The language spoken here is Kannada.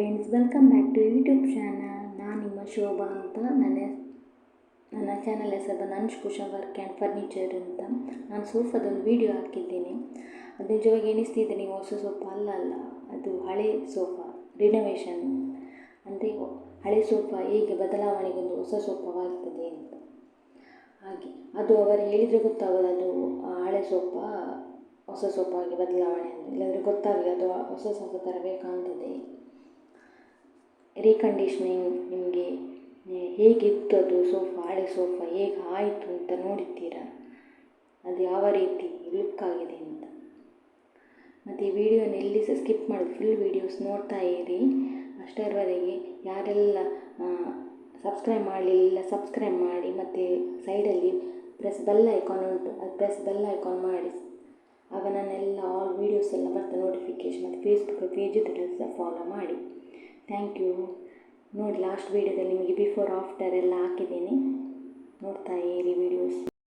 Friends welcome back to YouTube channel ನಾನು ನಿಮ್ಮ ಶೋಭಾ ಅಂತ. ನನ್ನ ನನ್ನ ಚಾನಲ್ ಹೆಸರು ಅನ್ಶ್ ಕುಶ ವರ್ಕ್ ಆ್ಯಂಡ್ ಫರ್ನಿಚರ್ ಅಂತ. ನಾನು ಸೋಫಾದೊಂದು ವೀಡಿಯೋ ಹಾಕಿದ್ದೀನಿ. ಅದು ನಿಜವಾಗಿ ಎಣಿಸ್ತಿದ್ದೆ ನೀವು ಹೊಸ ಸೋಫಾ ಅಲ್ಲ ಅಲ್ಲ. ಅದು ಹಳೆ ಸೋಫಾ ರಿನೋವೇಷನ್ ಅಂದರೆ ಹಳೆ ಸೋಫಾ ಹೇಗೆ ಬದಲಾವಣೆಗೊಂದು ಹೊಸ ಸೋಫಾವಾಗ್ತದೆ ಅಂತ. ಹಾಗೆ, ಅದು ಅವರು ಹೇಳಿದರೆ ಗೊತ್ತಾಗೋದು ಅದು ಹಳೆ ಸೋಫಾ ಹೊಸ ಸೋಫಾಗೆ ಬದಲಾವಣೆ ಅಂತ ಇಲ್ಲಾಂದರೆ ಗೊತ್ತಾಗಲಿ ಅದು ಹೊಸ ಸೋಫಾ ಥರ ಕಾಣ್ತದೆ ರೀಕಂಡೀಷ್ನಿಂಗ್ ನಿಮಗೆ ಹೇಗಿತ್ತು ಅದು ಸೋಫಾ, ಹಳೆ ಸೋಫಾ, ಹೇಗೆ ಆಯಿತು ಅಂತ ನೋಡಿದ್ದೀರಾ? ಅದು ಯಾವ ರೀತಿ ಲುಕ್ ಆಗಿದೆ ಅಂತ. ಮತ್ತು ಈ ವಿಡಿಯೋನ ಎಲ್ಲಿ ಸಹ ಸ್ಕಿಪ್ ಮಾಡಿ ಫುಲ್ ವೀಡಿಯೋಸ್ ನೋಡ್ತಾ ಇರಿ. ಅಷ್ಟರವರೆಗೆ ಯಾರೆಲ್ಲ ಸಬ್ಸ್ಕ್ರೈಬ್ ಮಾಡಲಿಲ್ಲ ಸಬ್ಸ್ಕ್ರೈಬ್ ಮಾಡಿ, ಮತ್ತು ಸೈಡಲ್ಲಿ ಪ್ರೆಸ್ ಬೆಲ್ ಐಕಾನ್ ಉಂಟು, ಅದು ಪ್ರೆಸ್ ಬೆಲ್ ಐಕಾನ್ ಮಾಡಿ. ಆಗ ನಾನೆಲ್ಲ ಆಲ್ ವೀಡಿಯೋಸ್ ಎಲ್ಲ ಬರ್ತದೆ ನೋಟಿಫಿಕೇಶನ್ ಮತ್ತು ಫೇಸ್ಬುಕ್ ಪೇಜ್ ಇದ್ದರೆ ಫಾಲೋ ಮಾಡಿ. ಥ್ಯಾಂಕ್ ಯು ನೋಡಿ ಲಾಸ್ಟ್ ವೀಡಿಯೋದಲ್ಲಿ ನಿಮಗೆ ಬಿಫೋರ್ ಆಫ್ಟರ್ ಎಲ್ಲ ಹಾಕಿದ್ದೀನಿ.